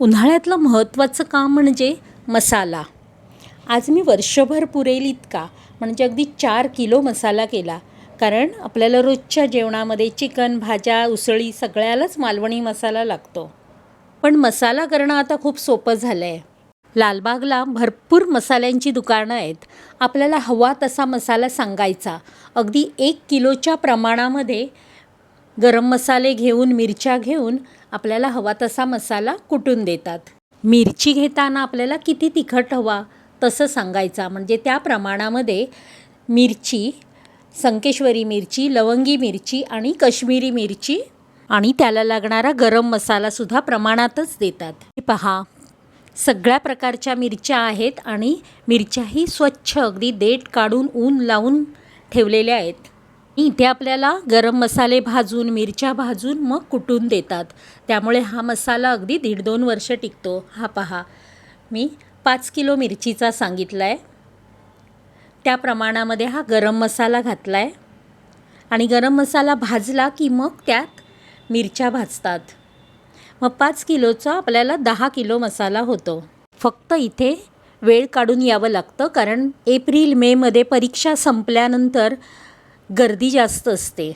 उन्हाळ्यातलं महत्त्वाचं काम म्हणजे मसाला. आज मी वर्षभर पुरेल इतका म्हणजे अगदी चार किलो मसाला केला. कारण आपल्याला रोजच्या जेवणामध्ये चिकन भाज्या उसळी सगळ्यालाच मालवणी मसाला लागतो. पण मसाला करणं आता खूप सोपं झालं आहे लालबागला भरपूर मसाल्यांची दुकानं आहेत. आपल्याला हवा तसा मसाला सांगायचा. अगदी एक किलोच्या प्रमाणामध्ये गरम मसाले घेऊन मिरच्या घेऊन आपल्याला हवा तसा मसाला कुटून देतात? मिरची घेताना आपल्याला किती तिखट हवा तसं सांगायचा. म्हणजे त्या प्रमाणामध्ये मिरची संकेश्वरी मिरची लवंगी मिरची आणि कश्मीरी मिरची आणि त्याला लागणारा गरम मसालासुद्धा प्रमाणातच देतात. पहा सगळ्या प्रकारच्या मिरच्या आहेत आणि मिरच्याही स्वच्छ अगदी देठ काढून ऊन लावून ठेवलेल्या आहेत. इथे आपल्याला गरम मसाले भाजून मिरच्या भाजून मग कुटून देतात. त्यामुळे हा मसाला अगदी दीड दोन वर्ष टिकतो. हा पहा. मी पाच किलो मिरचीचा सांगितला आहे त्या प्रमाणामध्ये हा गरम मसाला घातला आहे आणि गरम मसाला भाजला की मग त्यात मिरच्या भाजतात. मग पाच किलोचा आपल्याला दहा किलो मसाला होतो. फक्त इथे वेळ काढून यावं लागतं कारण एप्रिल मेमध्ये परीक्षा संपल्यानंतर गर्दी जास्त असते.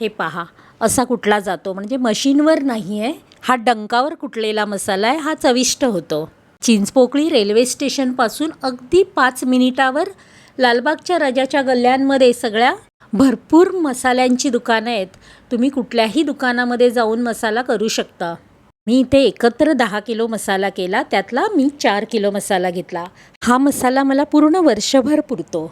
हे पहा असा कुठला जातो. म्हणजे मशीनवर नाही आहे हा डंकावर कुटलेला मसाला आहे हा चविष्ट होतो. चिंचपोकळी रेल्वे स्टेशनपासून अगदी पाच मिनिटावर लालबागच्या राजाच्या गल्ल्यांमध्ये सगळ्या भरपूर मसाल्यांची दुकानं आहेत. तुम्ही कुठल्याही दुकानामध्ये जाऊन मसाला करू शकता. मी इथे एकत्र दहा किलो मसाला केला त्यातला मी चार किलो मसाला घेतला. हा मसाला मला पूर्ण वर्षभर पुरतो.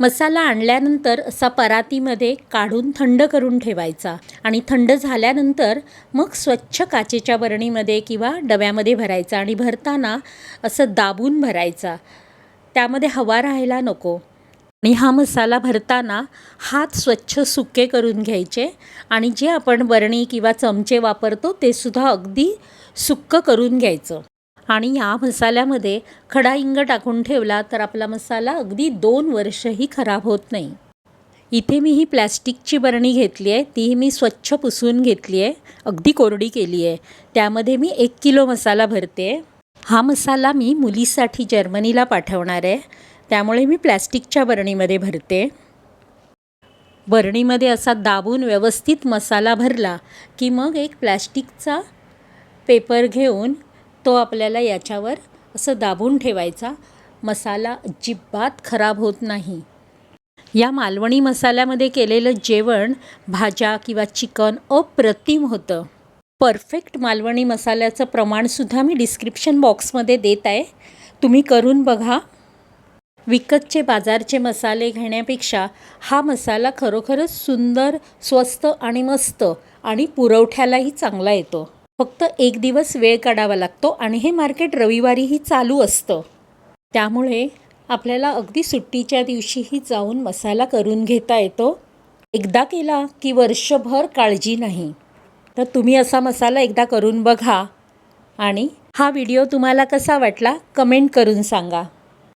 मसाला आणल्यानंतर असा परातीमध्ये काढून थंड करून ठेवायचा. आणि थंड झाल्यानंतर मग स्वच्छ काचेच्या बरणीमध्ये किंवा डब्यामध्ये भरायचा आणि भरताना असं दाबून भरायचा. त्यामध्ये हवा राहायला नको. आणि हा मसाला भरताना हात स्वच्छ सुके करून घ्यायचे आणि जे आपण बरणी किंवा चमचे वापरतो ते सुद्धा अगदी सुक्क करून घ्यायचं. आणि या मसाल्यामध्ये खडा हिंग टाकून ठेवला तर आपला मसाला अगदी दोन वर्षही खराब होत नाही. इथे मी ही प्लॅस्टिकची बरणी घेतली आहे. ती मी स्वच्छ पुसून घेतली आहे. अगदी कोरडी केली आहे. त्यामध्ये मी एक किलो मसाला भरते. हा मसाला मी मुलीसाठी जर्मनीला पाठवणार आहे. त्यामुळे मी प्लॅस्टिकच्या बरणीमध्ये भरते. बरणीमध्ये असा दाबून व्यवस्थित मसाला भरला की मग एक प्लॅस्टिकचा पेपर घेऊन तो आपल्याला याच्यावर असं दाबून ठेवायचा. मसाला अजिबात खराब होत नाही. या मालवणी मसाल्यामध्ये केलेलं जेवण भाज्या किंवा चिकन अप्रतिम होतं. परफेक्ट मालवणी मसाल्याचं प्रमाणसुद्धा मी डिस्क्रिप्शन बॉक्समध्ये देत आहे. तुम्ही करून बघा. विकतचे बाजारचे मसाले घेण्यापेक्षा हा मसाला खरोखरच सुंदर स्वस्त आणि मस्त आणि पुरवठ्यालाही चांगला येतो. फक्त एक दिवस वेळ काढावा लागतो आणि हे मार्केट रविवारीही चालू असतं. त्यामुळे आपल्याला अगदी सुट्टीच्या दिवशीही जाऊन मसाला करून घेता येतो. एकदा केला की वर्षभर काळजी नाही. तर तुम्ही असा मसाला एकदा करून बघा. आणि हा व्हिडिओ तुम्हाला कसा वाटला कमेंट करून सांगा.